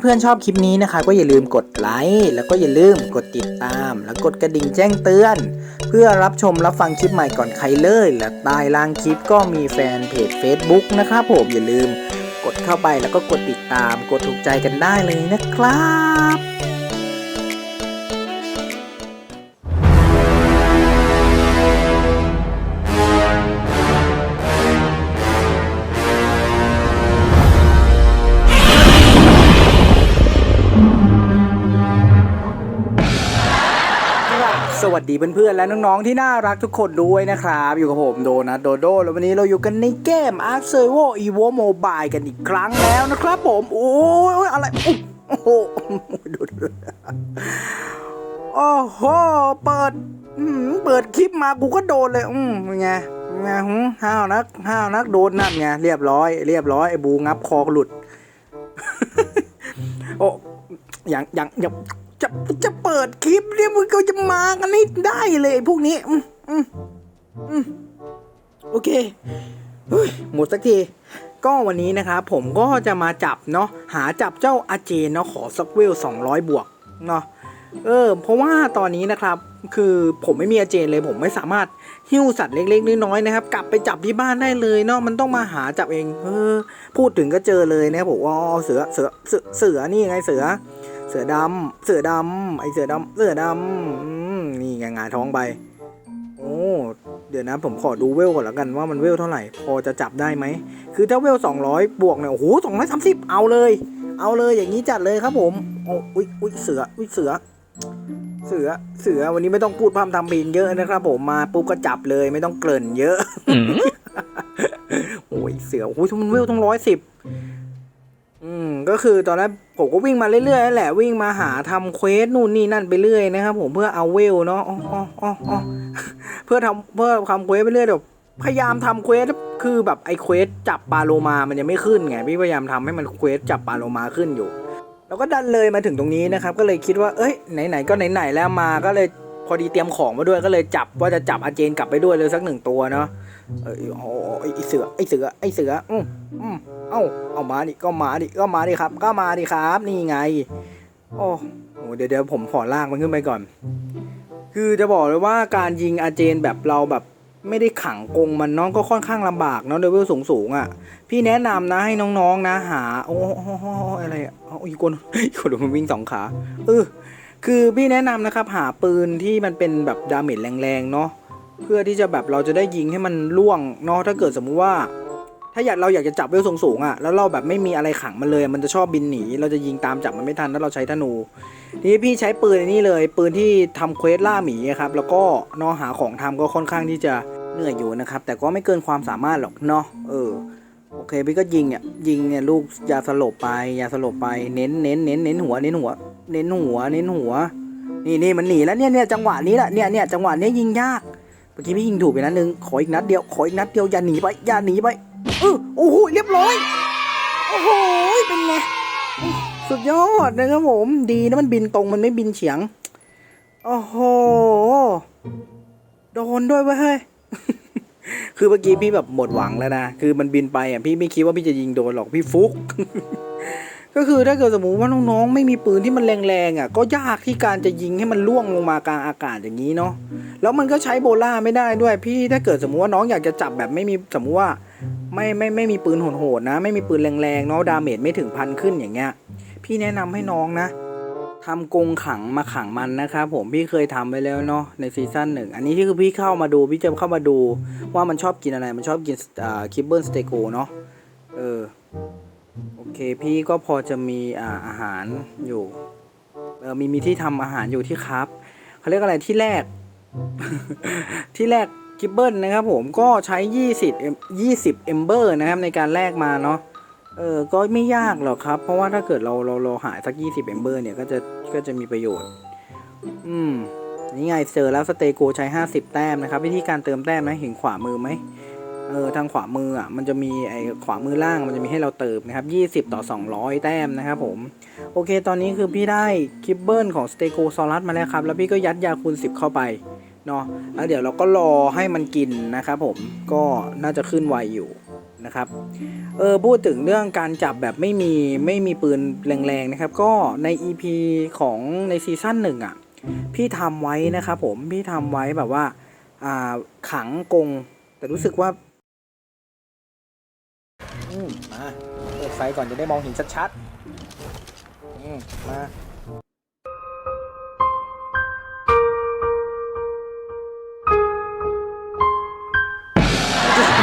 เพื่อนๆชอบคลิปนี้นะคะ ก็อย่าลืมกดไลค์แล้วก็อย่าลืมกดติดตาม แล้วกดกระดิ่งแจ้งเตือน เพื่อรับชมรับฟังคลิปใหม่ก่อนใครเลย และใต้ล่างคลิปก็มีแฟนเพจ Facebook นะครับผมอย่าลืมกดเข้าไปแล้วก็กดติดตาม กดถูกใจกันได้เลยนะครับ วัสดีเพื่อนๆและน้องๆที่น่ารักทุกคนด้วยนะครับ อยู่กับผมโดนัทโดโดแล้ววันนี้เราอยู่กันในเกม Ark s e r v o Evo Mobile กันอีกครั้งแล้วนะครับผม โอ้ยอะไร โอ้โหดูดูดูโอ้โห เปิดอืมเปิดคลิปมากูก็โดนเลย อืมไงไงหึห้าวนักห้าวนักโดนนั่นไงเรียบร้อย เรียบร้อยไอ้บูงับคอหลุด โอ้อย่างอย่างอย่าง จะจะเปิดคลิปเนี่ยมันก็จะมากันให้ได้เลยพวกนี้ อืมอืมอืมโอเคเฮ้ยหมดสักที ก็วันนี้นะครับผมก็จะมาจับเนาะหาจับเจ้าอาเจนเนาะขอสักเวล200 บวกเนาะเออเพราะว่าตอนนี้นะครับคือผมไม่มีอาเจนเลยผมไม่สามารถหิ้วสัตว์เล็กๆน้อยๆนะครับ กลับไปจับที่บ้านได้เลยเนาะมันต้องมาหาจับเอง เออ พูดถึงก็เจอเลยนะผมว่าอ๋อเสือเสือเสือนี่ไงเสือ เสือดำเสือดำไอเสือดำเสือดำอืมนี่ไงงายท้องไป โอ้เดี๋ยวนะผมขอดูเวลก่อนแล้วกันว่ามันเวลเท่าไหร่ พอจะจับได้ไหม คือถ้าเวล200บวกเนี่ยโอ้โห230เอาเลย เอาเลยอย่างนี้จัดเลยครับผมโอ้อุ้ยอุ้ยเสืออุ้ยเสือ เสือเสือวันนี้ไม่ต้องพูดพร่ำทำเพลงเยอะนะครับ ผมมาปุ๊บก็จับเลยไม่ต้องเกริ่นเยอะโอ้ยเสือโอ้ยมันเวลต้องร้อยสิบ อืมก็คือตอนแรกผมก็วิ่งมาเรื่อยๆแหละวิ่งมาหาทำเควสนู่นนี่นั่นไปเรื่อยนะครับผมเพื่อเอาเวลเนาะอ๋ออ๋ออ๋อเพื่อทำเพื่อทำเควสไปเรื่อยแบบพยายามทำเควสคือแบบไอเควสจับปลาโลมามันยังไม่ขึ้นไงพี่พยายามทำให้มันเควสจับปลาโลมาขึ้นอยู่ แล้วก็ดันเลยมาถึงตรงนี้นะครับ ก็เลยคิดว่าเอ้ยไหนๆก็ไหนๆแล้วมาก็เลยพอดีเตรียมของมาด้วยก็เลยจับว่าจะจับอาเจนกลับไปด้วยเลยสักหนึ่งตัวเนาะ เออโอ้ไอ้เสือไอ้เสือไอ้เสืออืมอืมเอ้าเอามาดิก็มาดิก็มาดิครับ ก็มาดิครับ นี่ไง โอ้โหเดี๋ยวเดี๋ยวผมขอลากมันขึ้นไปก่อน คือจะบอกเลยว่าการยิงอาเจนแบบเราแบบไม่ได้ขังกรงมันน้องก็ค่อนข้างลำบากเนาะเลเวลสูงสูงอะ พี่แนะนำนะให้น้องๆนะหา โอ้โหอะไรอะเอาอีกคนอีกคนมันวิ่งสองขาเออคือพี่แนะนำนะครับหาปืนที่มันเป็นแบบดาเมจแรงๆเนาะ เพื่อที่จะแบบเราจะได้ยิงให้มันล่วงเนาะถ้าเกิดสมมุติว่า ถ้าอยากเราอยากจะจับเวลสูงสูงๆอะแล้วเราแบบไม่มีอะไรขังมันเลยมันจะชอบบินหนีเราจะยิงตามจับมันไม่ทันถ้าเราใช้ธนูนี้พี่ใช้ปืนอันนี้เลย ปืนที่ทำเควสล่าหมีครับแล้วก็เนอหาของทำก็ค่อนข้างที่จะเหนื่อยอยู่นะครับแต่ก็ไม่เกินความสามารถหรอกเนาะเออโอเคพี่ก็ยิงเนี่ยยิงเนี่ยลูกยาสลบไปยาสลบไปเน้นเน้นเน้นเน้นหัวเน้นหัว เน้นหัวเน้นหัว นี่นี่มันหนีแล้วเนี่ยเนี่ยจังหวะนี้แหละเนี่ยเนี่ยจังหวะนี้ยิงยาก มื่อกี้พี่ยิงถูกไปนัดนึง ขออีกนัดเดียว ขออีกนัดเดียว อย่าหนีไป อย่าหนีไปเออโอ้โห เรียบร้อย โอ้โห เป็นไง สุดยอดนะครับผม ดีนะมันบินตรงมันไม่บินเฉียง โอ้โห โดนด้วยเว้ยเฮ้ยคือเมื่อกี้พี่แบบหมดหวังแล้วนะ คือมันบินไปอะพี่ไม่คิดว่าพี่จะยิงโดนหรอกพี่ฟุก ก็คือถ้าเกิดสมมติว่าน้องๆ ไม่มีปืนที่มันแรงๆอะก็ยากที่การจะยิงให้มันล่วงลงมากลางอากาศอย่างนี้เนาะแล้วมันก็ใช้โบล่าไม่ได้ด้วยพี่ถ้าเกิดสมมติว่าน้องอยากจะจับแบบไม่มีสมมติว่าไม่ไม่ไม่มีปืนโหดๆนะ ไม่มีปืนแรงๆเนาะดาเมจไม่ถึงพันขึ้นอย่างเงี้ย พี่แนะนำให้น้องนะทำกรงขังมาขังมันนะครับผมพี่เคยทำไปแล้วเนาะในซีซั่นหนึ่งอันนี้ที่คือพี่เข้ามาดูพี่จะเข้ามาดูว่ามันชอบกินอะไรมันชอบกินอ่าคิบเบิลสเตโกเนาะเออ โอเคพี่ก็พอจะมีอาอาหารอยู่เออมีมีที่ทำอาหารอยู่ที่ครับเขาเรียกอะไรที่แรก ที่แรกกิบเบิลนะครับผมก็ใช้ 20 20เอมเบอร์นะครับในการแลกมาเนาะเออก็ไม่ยากหรอกครับ เพราะว่าถ้าเกิดเราเราเราหาสัก 20เอมเบอร์เนี่ยก็จะก็จะมีประโยชน์ อืมนี่ไงเจอแล้วสเตโกใช้ 50 แต้มนะครับ วิธีการเติมแต้มนะเห็นขวามือไหม เออทางขวามืออะมันจะมีไอ้ขวามือล่างมันจะมีให้เราเติมนะครับ20 ต่อ 200 แต้มนะครับผมโอเค ตอนนี้คือพี่ได้คิปเบิลของสเตโกซอรัสมาแล้วครับ แล้วพี่ก็ยัดยาคูณ 10 เข้าไปเนาะแล้วเดี๋ยวเราก็รอให้มันกินนะครับผมก็น่าจะขึ้นไวอยู่นะครับเออพูดถึงเรื่องการจับแบบไม่มีไม่มีปืนแรงๆนะครับ ก็ใน EP ของในซีซั่นหนึ่งอะพี่ทำไว้นะครับผมพี่ทำไว้แบบว่าอ่าขังกงแต่รู้สึกว่า มมาเปิดไฟก่อนจะได้มองเห็นชัดๆอืมมา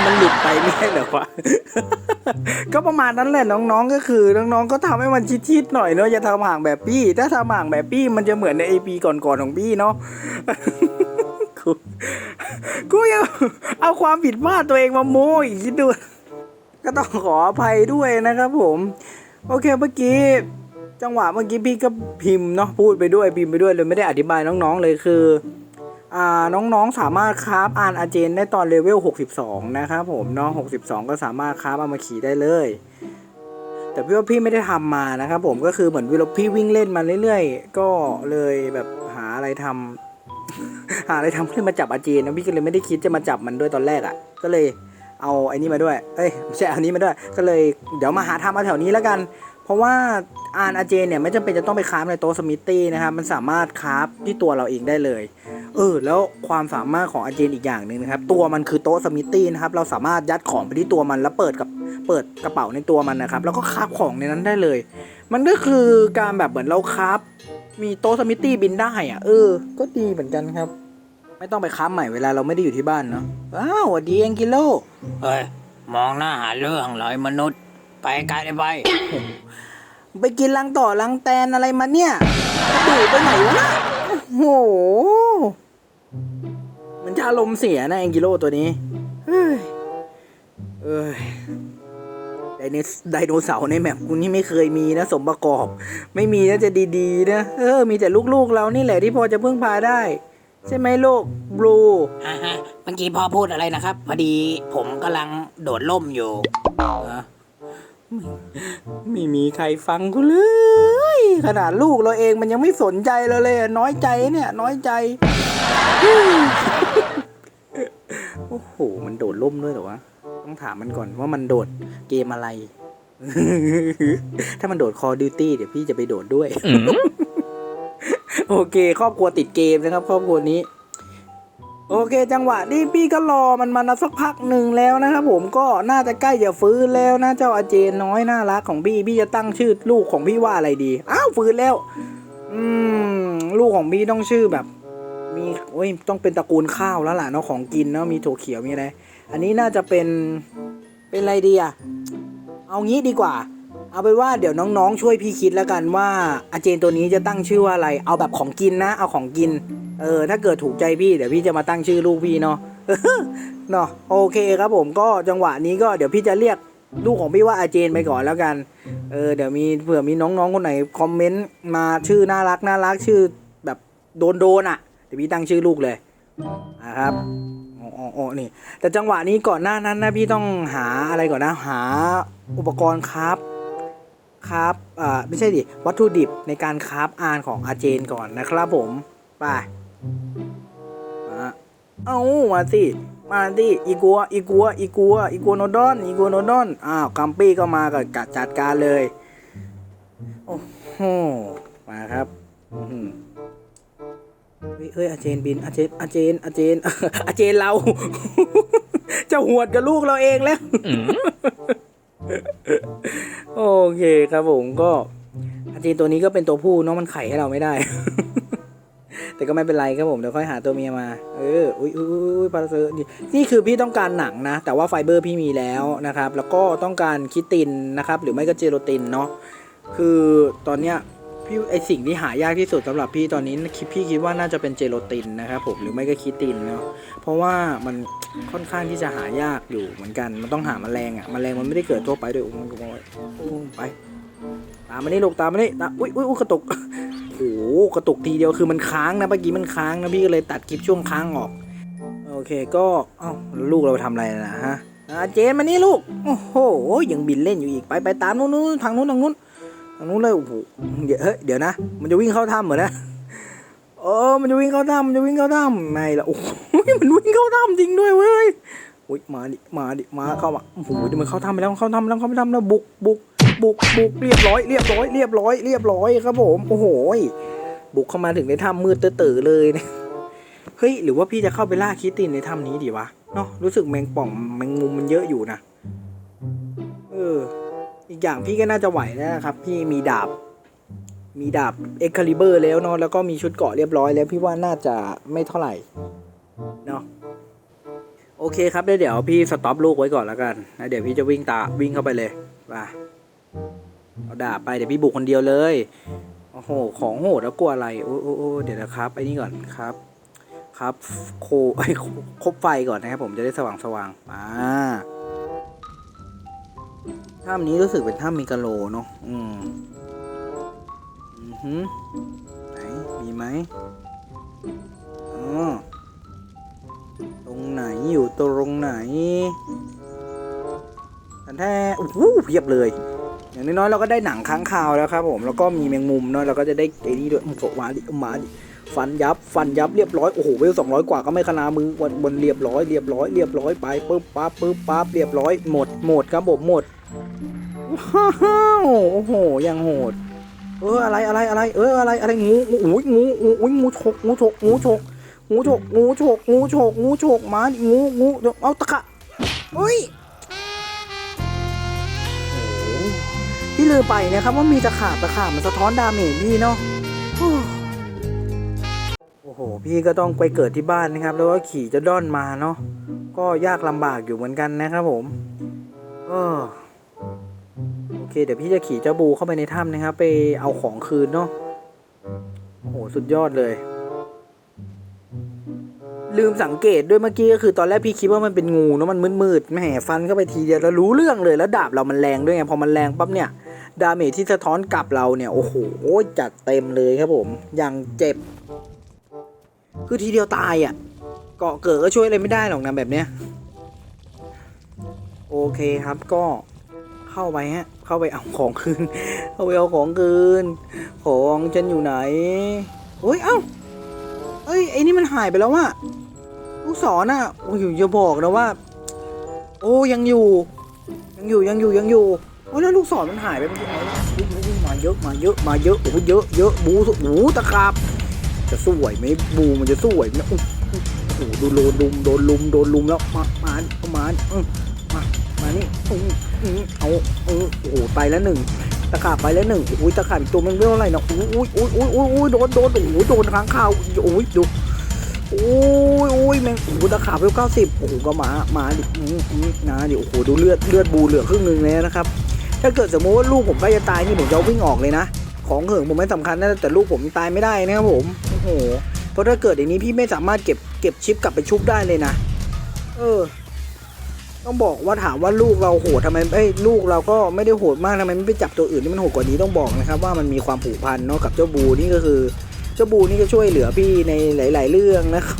มันหลุดไปไม่ใช่เหรอวะ ก็ประมาณนั้นแหละน้องๆ ก็คือน้องๆ ก็ทำให้มันชิดๆหน่อยเนาะอย่าทำห่างแบบพี่ ถ้าทำห่างแบบพี่มันจะเหมือนในไอปีก่อนๆของพี่เนาะกูกูยังเอาความผิดพลาดตัวเองมาโม้อีกคิดดู ก็ต้องขออภัยด้วยนะครับผม โอเคเมื่อกี้จังหวะเมื่อกี้พี่ก็พิมพ์เนาะพูดไปด้วยพิมพ์ไปด้วยเลยไม่ได้อธิบายน้องๆเลยคืออ่าน้องๆสามารถคราฟอ่านอาเจนได้ตอนเลเวล 62 นะครับผมเนาะ62 ก็สามารถคราฟเอามาขี่ได้เลย แต่พี่ว่าพี่ไม่ได้ทำมานะครับผมก็คือเหมือนเวลพี่วิ่งเล่นมาเรื่อยๆ ก็เลยแบบหาอะไรทำหาอะไรทำเพื่อมาจับอาเจนนะพี่ก็เลยไม่ได้คิดจะมาจับมันด้วยตอนแรกอะ่ะ ก็เลย เอาไอ้นี่มาด้วย เอ้ยไม่ใช่เอานี้มาด้วย ก็เลยเดี๋ยวมาหาทำมาแถวนี้แล้วกัน เพราะว่าอานอาเจนเนี่ยไม่จำเป็นจะต้องไปคราฟในโต๊ะสมิตี้นะครับ มันสามารถคราฟที่ตัวเราเองได้เลย เออ แล้วความสามารถของอาเจนอีกอย่างหนึ่งนะครับ ตัวมันคือโต๊ะสมิตี้นะครับ เราสามารถยัดของไปที่ตัวมันแล้วเปิดกับเปิดกระเป๋าในตัวมันนะครับ แล้วก็คราฟของในนั้นได้เลย มันก็คือการแบบเหมือนเราคราฟมีโต๊ะสมิตี้บินได้อะเออ ก็ดีเหมือนกันครับ ไม่ต้องไปคราฟใหม่เวลาเราไม่ได้อยู่ที่บ้านเนาะอ้าวสวัสดีแองกิโล เฮ้ย มองหน้าหาเรื่องเลยมนุษย์ ไปไกลไป ไปกินลังต่อลังแตนอะไรมาเนี่ยกระดูกไปไหนวะนะโอ้โห มันจะอารมณ์เสียนะแองกิโลตัวนี้ เฮ้ยเอ้ยไดโนไดโนเสาร์ในแมปกูนี่ไม่เคยมีนะ สมประกอบ ไม่มีนะจะดีๆนะ เออ มีแต่ลูกๆเรานี่แหละที่พอจะพึ่งพาได้ ใช่ไหมลูกบลูอ่าฮะเมื่อกี้พ่อพูดอะไรนะครับ พอดีผมกำลังโดดล่มอยู่อะไม่มีใครฟังกูเลย ขนาดลูกเราเองมันยังไม่สนใจเราเลยอะน้อยใจเนี่ย น้อยใจ โอ้โห มันโดดล่มด้วยเหรอวะ ต้องถามมันก่อนว่ามันโดดเกมอะไร ถ้ามันโดด Call Duty เดี๋ยวพี่จะไปโดดด้วย โอเค ครอบครัวติดเกมนะครับ ครอบครัวนี้ โอเค จังหวะนี้พี่ก็รอมันมาสักพักหนึ่งแล้วนะครับผมก็น่าจะใกล้จะฟื้นแล้วนะเจ้าอาเจนน้อยน่ารักของพี่พี่จะตั้งชื่อลูกของพี่ว่าอะไรดีอ้าวฟื้นแล้ว อืม ลูกของพี่ต้องชื่อแบบ มีโอ้ยต้องเป็นตระกูลข้าวแล้วล่ะเนาะของกินเนาะมีถั่วเขียวมีอะไรอันนี้น่าจะเป็นเป็นอะไรดีอะเอางี้ดีกว่า เอาเป็นว่าเดี๋ยวน้องๆ ช่วยพี่คิดแล้วกันว่าอาเจนตัวนี้จะตั้งชื่อว่าอะไร เอาแบบของกินนะ เอาของกิน เออ ถ้าเกิดถูกใจพี่เดี๋ยวพี่จะมาตั้งชื่อลูกพี่เนาะเนาะโอเคครับผมก็จังหวะนี้ก็เดี๋ยวพี่จะเรียกลูกของพี่ว่าอาเจนไปก่อนแล้วกัน เออเดี๋ยวมีเผื่อมีน้องๆคนไหนคอมเมนต์มาชื่อน่ารักน่ารักชื่อแบบโดนโดนๆอะเดี๋ยวพี่ตั้งชื่อลูกเลยนะครับอ๋ออ๋ออ๋อนี่ แต่จังหวะนี้ก่อนหน้านั้นนะพี่ต้องหาอะไรก่อนนะ หาอุปกรณ์ครับ ครับอ่าไม่ใช่ดิวัตถุดิบในการคราฟอานของอาเจนก่อนนะครับผมไปมาเอามาสิมาดิอีกัวอีกัวอีกัวอีกัวโนดอนอีกัวโนดอนอ้าวกัมปี้ก็มากับกัดจัดการเลยโอ้โหมาครับเฮ้ยเฮ้ยอาเจนบินอาเจนอาเจนอาเจนอาเจนเรา จะหวดกับลูกเราเองแล้ว โอเคครับผมก็อาจีตัวนี้ก็เป็นตัวผู้เนาะมันไข่ให้เราไม่ได้ แต่ก็ไม่เป็นไรครับผมเดี๋ยวค่อยหาตัวเมียมา เอออุ้ยอุ้ยอุ้ยปลาเซอร์นี่นี่คือพี่ต้องการหนังนะ แต่ว่าไฟเบอร์พี่มีแล้วนะครับ แล้วก็ต้องการคิตินนะครับ หรือไม่ก็เจโรตินเนาะคือตอนเนี้ย พี่ไอสิ่งที่หายากที่สุดสำหรับพี่ตอนนี้คิดพี่คิดว่าน่าจะเป็นเจโรตินนะครับผมหรือไม่ก็คิตินเนาะเพราะว่ามันค่อนข้างที่จะหายากอยู่เหมือนกันมันต้องหาแมลงอะ่ะแมลงมันไม่ได้เกิดทั่วไปด้วยอ้โหโอ้โหโอ้โหไป ตามมานี่ลูกตามมานี่ตามอุ้ยอุ้ยอุ้ยกระตุกโอ้โหกระตุกทีเดียวคือมันค้างนะเมื่อกี้มันค้างนะพี่ก็เลยตัดคลิปช่วงค้างออกโอเคก็เอ้าล้วลูกเราทำอะไรนะฮะเจนมานี่ลูกโอ้โหยังบินเล่นอยู่อีกไปไปตามนู้นนู้นทางนู้นทางนู้น ทางนู้นเลยโอ้โหเดี๋ยวเฮ้ยเดี๋ยวนะ มันจะวิ่งเข้าถ้ำเหรอนะเออมันจะวิ่งเข้าถ้ำมันจะวิ่งเข้าถ้ำไม่ละโอ้โหมันวิ่งเข้าถ้ำจริงด้วยเว้ยอุ้ยมาดิมาดิมาเข้ามาโอ้โหเดี๋ยวมันเข้าทำไปแล้วเข้าทำแล้วเข้าไปทำแล้วบุกบุกบุกบุกเรียบร้อยเรียบร้อยเรียบร้อยเรียบร้อยครับผมโอ้โหบุกเข้ามาถึงในถ้ำมืดตื้อเลยนะเฮ้ยหรือว่าพี่จะเข้าไปล่าคิตตินในถ้ำนี้ดีวะเนาะรู้สึกแมงป่องแมงมุมมันเยอะอยู่นะเออ อีกอย่างพี่ก็น่าจะไหวแล้วนะครับ พี่มีดาบ มีดาบเอ็กคาลิเบอร์แล้วเนาะแล้วก็มีชุดเกราะเรียบร้อยแล้วพี่ว่าน่าจะไม่เท่าไหร่เนาะโอเคครับเดี๋ยวเดี๋ยวพี่สต็อปลูกไว้ก่อนแล้วกันแล้วเดี๋ยวพี่จะวิ่งตาวิ่งเข้าไปเลยมาเอาดาบไปเดี๋ยวพี่บุกคนเดียวเลยโอ้โหของโหดแล้วกลัวอะไรโอ้โอ้โอ้เดี๋ยวนะครับไอ้นี่ก่อนครับ ครับโคไอ้ยคบไฟก่อนนะครับผมจะได้สว่างสว่างๆอ่า ถ้ำนี้รู้สึกเป็นถ้ำมีกะโหลเนาะอืมอือหือไหนมีไหมอ๋อตรงไหนอยู่ตรงไหนอันแท้โอ้โหเพียบเลย อย่างน้อยๆเราก็ได้หนังค้างคาวแล้วครับผมแล้วก็มีแมงมุมเนาะเราก็จะได้ไอ้นี่ด้วยโอ้มาดิมาดิฟันยับฟันยับเรียบร้อยโอ้โหเวลสองร้อยกว่าก็ไม่ขนามือบนบนเรียบร้อยเรียบร้อยเรียบร้อยไปปึ๊บปั๊บปึ๊บปั๊บเรียบร้อยหมดหมดครับผมหมด ว้าวโอ้โหยังโหด เอออะไรอะไรอะไร เอออะไรอะไรงูงูอุ้ยงูงูอุ้ยงูฉกงูฉกงูฉกงูฉกงูฉกงูฉกงูฉกมาดิงูงูเดี๋ยวเอาตะขะเฮ้ยโอ้โหพี่ลืมไปนะครับว่ามีตะขาบตะขาบมันสะท้อนดาเมจพี่เนาะโอ้โห พี่ก็ต้องไปเกิดที่บ้านนะครับ แล้วก็ขี่จะด้อนมาเนาะก็ยากลำบากอยู่เหมือนกันนะครับผม เออ เคเดี๋ยวพี่จะขี่เจ้าบูเข้าไปในถ้ำนะครับ ไปเอาของคืนเนาะโอ้โหสุดยอดเลย ลืมสังเกตด้วยเมื่อกี้ก็คือตอนแรกพี่คิดว่ามันเป็นงูเนาะมันมืดๆแหมฟันเข้าไปทีเดียวแล้วรู้เรื่องเลยแล้วดาบเรามันแรงด้วยไงพอมันแรงปั๊บเนี่ยดาเมจที่สะท้อนกลับเราเนี่ยโอ้โหจัดเต็มเลยครับผมอย่างเจ็บ คือทีเดียวตายอะ่ะเกาะเกิดก็ช่วยอะไรไม่ได้หรอกนะแบบเนี้ยโอเคครับก็ เข้าไปฮะ เข้าไปเอาของคืน เข้าไปเอาของคืน ของฉันอยู่ไหนเฮ้ยเอ้าเอ้ยไอ้นี่มันหายไปแล้วว่ะลูกศรน่ะโอ้ยอย่าบอกนะว่า โอ้ยังอยู่ ยังอยู่ยังอยู่ยังอยู่โอ้ยแล้วลูกศรมันหายไปเมันยังไงวะอุ๊ยอุ๊ยอุ๊ยมาเยอะมาเยอะมาเยอะโอ้โหเยอะเยอะบูสุโอ้โหตะขาบจะสวยไหมบูมันจะสวยไหมโอ้โหดูโดนลุมโดนลุมโดนลุมแล้วมามาดิเอามาดิอื้อมามา นี่อื้ออื้อเอาเออโอ้โหไปแล้วหนึ่งตะขาบไปแล้วหนึ่งอุ้ยตะขาบอีกตัวมันเรื่องอะไรเนาะอุ้ยอุ้ยอุ้ยอุ้ยอุ้ยอุ้ยโดนโดนโอ้โหโดนค้างคาวโอ้ยดูโอ้ยโอ้ยแมงโอ้โหตะขาบเวลเก้าสิบโอ้โหก็มามาดิอื้ออื้อนะดิโอ้โหดูเลือดเลือดบูเหลือครึ่งหนึ่งเลยนะครับ ถ้าเกิดสมมติว่าลูกผมใกล้จะตายนี่ผมจะวิ่งออกเลยนะของเหิงผมไม่สำคัญนะแต่ลูกผมตายไม่ได้นะครับผมโอ้โหเพราะถ้าเกิดอย่างนี้พี่ไม่สามารถเก็บเก็บชิปกลับไปชุบได้เลยนะ เออ ต้องบอกว่าถามว่าลูกเราโหดทำไมเอ้ยลูกเราก็ไม่ได้โหดมากทำไมไม่ไปจับตัวอื่นที่มันโหดกว่านี้ต้องบอกนะครับว่ามันมีความผูกพันเนาะกับเจ้าบูนี่ก็คือ เจ้าบูนี่ก็ช่วยเหลือพี่ในหลาย ๆ เรื่องนะครับ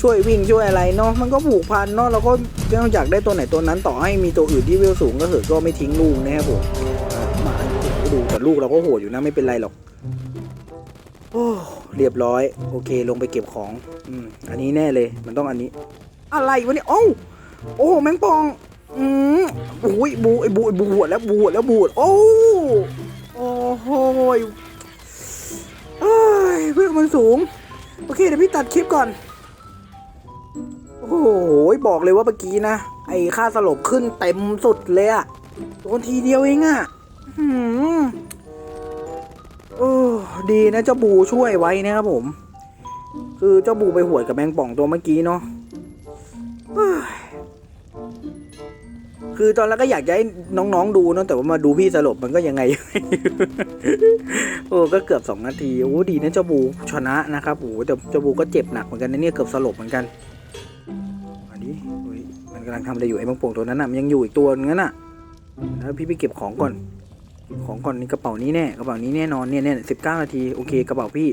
ช่วยวิ่งช่วยอะไรเนาะมันก็ผูกพันเนาะเราก็ต้องอยากได้ตัวไหนตัวนั้นต่อให้มีตัวอื่นที่เวลสูงก็เถอะก็ไม่ทิ้งลูกนะครับผมมาดูแต่ลูกเราก็โหดอยู่นะไม่เป็นไรหรอกโอ้เรียบร้อย โอเคลงไปเก็บของอืมอันนี้แน่เลยมันต้องอันนี้ อะไรวะเนี่ยโอ้า โอ้แมงปอง อืมโอ้ยบูไอ้บูไอ้บูหวดแล้วบูหวดแล้วบูดโอ้โอ้โหเอ้ยเพื่อนมันสูง โอเคเดี๋ยวพี่ตัดคลิปก่อน โอ้โหบอกเลยว่าเมื่อกี้นะ ไอ้ค่าสลบขึ้นเต็มสุดเลยอะโดนทีเดียวเองอะหืมโอ้ดีนะเจ้าบูช่วยไว้นะครับผม คือเจ้าบูไปหวดกับแมงป่องตัวเมื่อกี้เนาะ คือตอนแรกก็อยากจะให้น้องๆดูนะแต่ว่ามาดูพี่สลบมันก็ยังไง โอ้ก็เกือบสองนาทีโอ้ดีนะเจ้าบูชนะนะครับโอ้แต่เจ้าบูก็เจ็บหนักเหมือนกันนะเนี่ยเกือบสลบเหมือนกันอันนี้มันกำลังทำอะไรอยู่ไอ้บางโป่งตัวนั้นน่ะมันยังอยู่อีกตัวนึงน่ะแล้วพี่ไปเก็บของก่อนของก่อนนี่กระเป๋านี้แน่กระเป๋านี้แน่นอนเนี่ยเนี่ยสิบเก้านาทีโอเคกระเป๋าพี่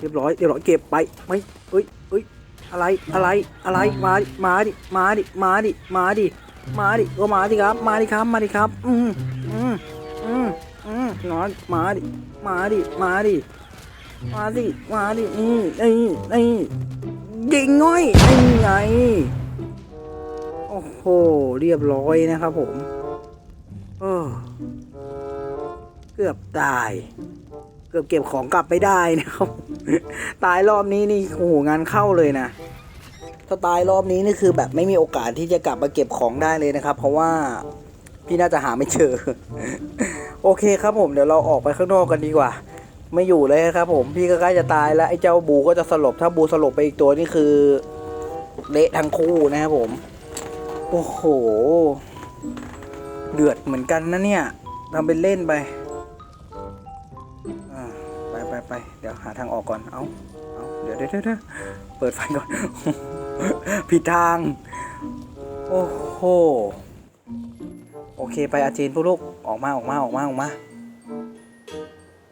เรียบร้อยเรียบร้อยเก็บไปไม่เฮ้ยเฮ้ยอะไรอะไรอะไรมาดิมาดิมาดิมาดิมาดิ มาดิก็มาดิครับ มาดิครับ มาดิครับ อืมอืมอืมอืมนอนมาดิ มาดิ มาดิ มาดิ มาดินี่นี่นี่ยิงง่อยนี่ไงอ้โห เรียบร้อยนะครับผม เออ เกือบตาย เกือบเก็บของกลับไม่ได้นะครับ ตายรอบนี้นี่ โอ้โห งานเข้าเลยนะ ถ้าตายรอบนี้นี่คือแบบไม่มีโอกาสที่จะกลับมาเก็บของได้เลยนะครับ เพราะว่าพี่น่าจะหาไม่เจอ โอเคครับผมเดี๋ยวเราออกไปข้างนอกกันดีกว่า ไม่อยู่เลยครับ ผมพี่ก็ใกล้จะตายแล้วไอ้เจ้าบูก็จะสลบถ้าบูสลบไปอีกตัวนี่คือเละทั้งคู่นะครับผม โอ้โห เดือดเหมือนกันนะเนี่ยทำเป็นเล่นไปไปไปไปเดี๋ยวหาทางออกก่อน เอาเอาเดี๋ยวเดี๋ยวเดี๋ยวเปิดไฟก่อน ผิดทาง โอ้โห โอเคไปอาจีนพวกลูก ออกมาออกมาออกมาออกมา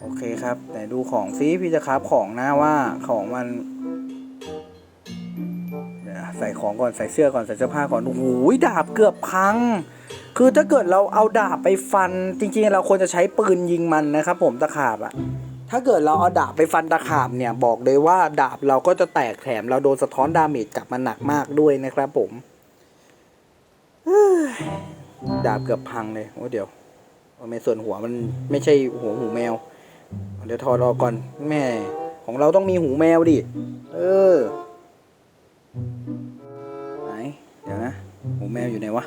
โอเคครับแต่ดูของซิพี่จะคราบของนะว่าของมันใส่ของก่อนใส่เสื้อก่อนใส่เสื้อผ้าก่อนโอ้โหดาบเกือบพัง คือถ้าเกิดเราเอาดาบไปฟัน จริงๆเราควรจะใช้ปืนยิงมันนะครับ ผมตะขาบอะ ถ้าเกิดเราเอาดาบไปฟันตะขาบเนี่ยบอกเลยว่าดาบเราก็จะแตกแถมเราโดนสะท้อนดาเมจกลับมาหนักมากด้วยนะครับผมดาบเกือบพังเลยโอ้เดี๋ยวไม่ส่วนหัวมันไม่ใช่หัวหูแมว เดี๋ยวทอรอก่อนแม่ ของเราต้องมีหูแมวดิ เออไหนเดี๋ยวนะ หูแมวอยู่ไหนวะ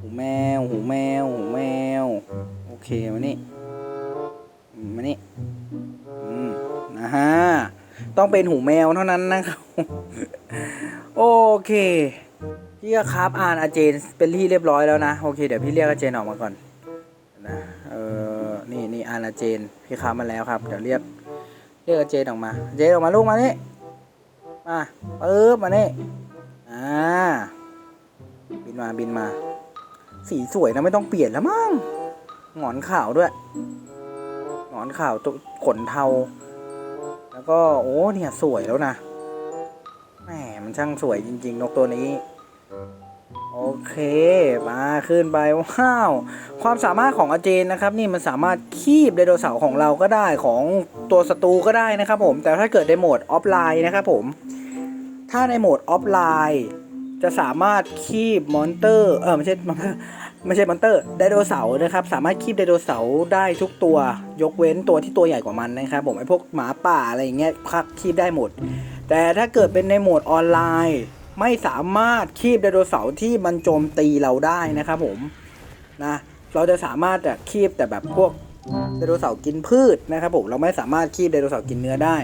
หูแมว หูแมว หูแมว โอเคมานี่ มานี่อืมนะฮะ ต้องเป็นหูแมวเท่านั้นนะครับ โอเค พี่ก็ครับอ่านอาเจนเป็นที่เรียบร้อยแล้วนะ โอเค เดี๋ยวพี่เรียกอาเจนออกมาก่อนนะเออนี่นี่อ่านอาเจน พี่ค้ามาแล้วครับ เดี๋ยวเรียก เรียกอาเจนออกมา เจนออกมาลูกมานี่มาปึ๊บมานี่อ่าบินมาบินมา สีสวยนะไม่ต้องเปลี่ยนแล้วมั้งหงอนขาวด้วย อนขาวตัวขนเทา แล้วก็โอ้เนี่ยสวยแล้วนะแหมมันช่างสวยจริง ๆ นกตัวนี้ โอเคมาขึ้นไปว้าว ความสามารถของอาเจนนะครับ นี่มันสามารถคีบไดโนเสาร์ของเราก็ได้ของตัวศัตรูก็ได้นะครับผม แต่ถ้าเกิดในโหมดออฟไลน์นะครับผม ถ้าในโหมดออฟไลน์จะสามารถคีบมอนเตอร์ เออไม่ใช่ ไม่ใช่มอนเตอร์ไดโนเสาร์นะครับสามารถคีบไดโนเสาร์ได้ทุกตัวยกเว้นตัวที่ตัวใหญ่กว่ามันนะครับผมไอพวกหมาป่าอะไรอย่างเงี้ยคักคีบได้หมด แต่ถ้าเกิดเป็นในโหมดออนไลน์ ไม่สามารถคีบไดโนเสาร์ที่มันโจมตีเราได้นะครับผมนะเราจะสามารถแบบคีบแต่แบบพวกไดโนเสาร์กินพืชนะครับผมเราไม่สามารถคีบไดโนเสาร์กินเนื้อได้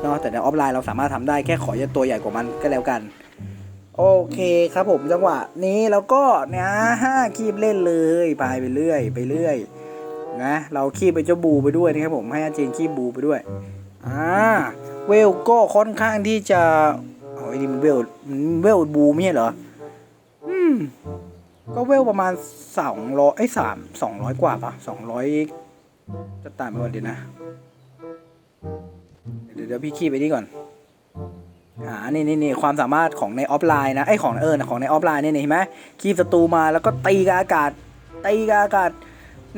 เนาะแต่ในออฟไลน์เราสามารถทำได้แค่ขออย่าตัวใหญ่กว่ามันก็แล้วกัน โอเคครับผมจังหวะนี้แล้วก็เนี่ยห้าคีบเล่นเลยไปไปเรื่อย ไปเรื่อยนะเราคีบไปเจ้าบูไปด้วยนะครับผมให้อาเจนคีบบูไปด้วยอ่าเวลก็ค่อนข้างที่จะเอาไอนี่มันเวลมันเวลบูไม่ใช่เหรออืมก็เวลประมาณสองร้อยไอ้สามสองร้อยกว่าปะสองร้อยจะตามไปก่อนดีนะ เดี๋ยวเดี๋ยวพี่คีบไปนี่ก่อน อ่านี่นี่นี่ความสามารถของในออฟไลน์นะไอของเออของในออฟไลน์เนี่ยเห็นไหมคีบศัตรูมาแล้วก็ตีกับอากาศตีกับอากาศ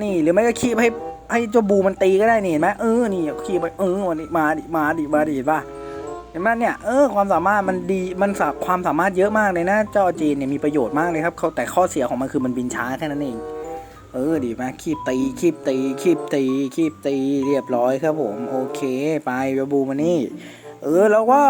นี่หรือไม่ก็คีบให้ให้เจ้าบูมันตีก็ได้นี่เห็นไหมเออนี่คีบไปเออวันนี้มาดิมาดิมาดิเห็นปะเห็นไหมเนี่ยเออความสามารถมันดีมันสความสามารถเยอะมากเลยนะเจ้าจีนเนี่ยมีประโยชน์มากเลยครับเขาแต่ข้อเสียของมันคือมันบินช้าแค่นั้นเองเออดีไหมคีบตีคีบตีคีบตีคีบตีเรียบร้อยครับผมโอเค ไปเจ้าบูมานี่เออแล้วก็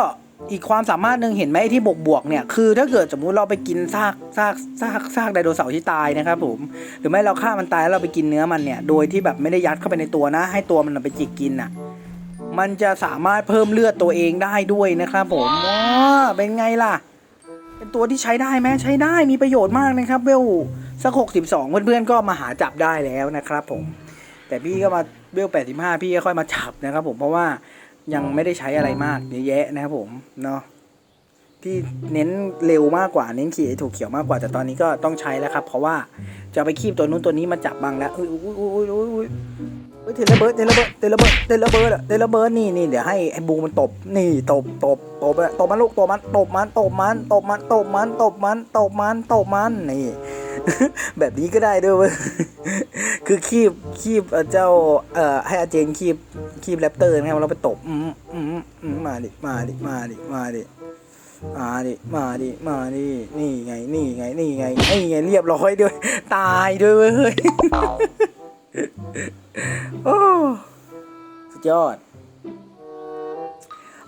อีกความสามารถหนึ่งเห็นไหมที่บวกบวกๆเนี่ยคือถ้าเกิดสมมุติเราไปกินซากซากซากซากไดโนเสาร์ที่ตายนะครับผมหรือไม่เราฆ่ามันตายแล้วเราไปกินเนื้อมันเนี่ยโดยที่แบบไม่ได้ยัดเข้าไปในตัวนะ ให้ตัวมันไปจิกกินอะมันจะสามารถเพิ่มเลือดตัวเองได้ด้วยนะครับผมว้าเป็นไงล่ะ เป็นตัวที่ใช้ได้ไหมใช้ได้มีประโยชน์มากนะครับเวลสักหกสิบสองเพื่อนๆก็มาหาจับได้แล้วนะครับผมแต่พี่ก็มาเวลแปดสิบห้าพี่ก็ค่อยมาจับนะครับผมเพราะว่า ยังไม่ได้ใช้อะไรมากเยอะแยะนะครับผมเนาะพี่เน้นเร็วมากกว่าเน้นขี่ให้ถูกเขียวมากกว่าแต่ตอนนี้ก็ต้องใช้แล้วครับ เพราะว่าจะไปคีบตัวนู้นตัวนี้มาจับบังแล้วอุ้ยอุ้ยอุ้ยอุ้ยอุ้ยอุ้ยเทเลเบิร์ดเทเลเบิร์ดเทเลเบิร์ดเทเลเบิร์ดอะเทเลเบิร์ดนี่นี่เดี๋ยวให้ไอ้บูมันตบนี่ตบตบตบอะตบมันลูกตบมันตบมันตบมันตบมันตบมันตบมันตบมันตบมันนี่ แบบนี้ก็ได้ด้วยเว้ยคือคีบคีบเจ้าเอ่อให้อาเจนคีบคีบแรปเตอร์นะครับเราไปตบอืมอืมอืมมาดิมาดิมาดิมาดิมาดิมาดิมาดินี่ไงนี่ไงนี่ไงนี่ไงเรียบร้อยด้วย ตายด้วยเว้ยเฮ้ยโอ้สุดยอด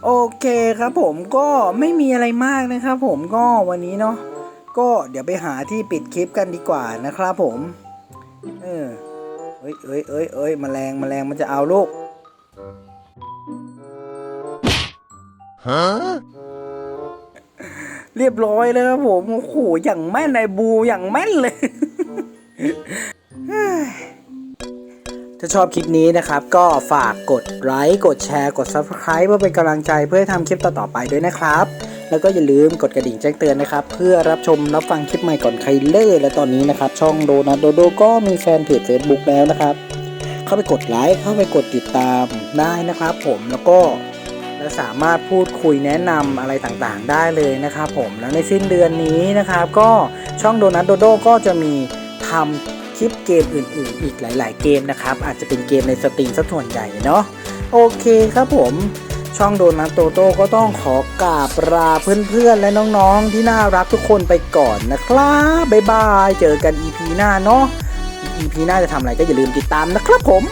โอเคครับผมก็ไม่มีอะไรมากนะครับผมก็วันนี้เนาะ ก็เดี๋ยวไปหาที่ปิดคลิปกันดีกว่านะครับผม เออเอ้ยเอ้ยเอ้ยเอ้ยแมลงแมลงมันจะเอาลูกเรียบร้อยแล้วครับผมโอ้โหอย่างแม่นไอ้บูอย่างแม่นเลยถ้าชอบคลิปนี้นะครับ ก็ฝากกดไลค์กดแชร์กด Subscribe เพื่อเป็นกำลังใจเพื่อให้ทำคลิปต่อๆไปด้วยนะครับ แล้วก็อย่าลืมกดกระดิ่งแจ้งเตือนนะครับ เพื่อรับชมรับฟังคลิปใหม่ก่อนใครเลย และตอนนี้นะครับ ช่องโดนัทโดโดก็มีแฟนเพจ Facebook แล้วนะครับ เข้าไปกดไลค์เข้าไปกดติดตามได้นะครับ ผมแล้วก็และสามารถพูดคุยแนะนำอะไรต่างๆ ได้เลยนะครับผมแล้วในสิ้นเดือนนี้นะครับ ก็ช่องโดนัทโดโดก็จะมีทำคลิปเกมอื่น ๆ อีกหลาย ๆ เกมนะครับ อาจจะเป็นเกมในสตรีมสัส่วนใหญ่เนาะโอเคครับผม ช่องโดนัทโตโต้ก็ต้องขอกราบลาเพื่อนๆ และน้องๆ ที่น่ารักทุกคนไปก่อนนะครับ บ๊ายบาย เจอกัน EP หน้าเนาะ EP หน้าจะทำอะไรก็อย่าลืมติดตามนะครับผม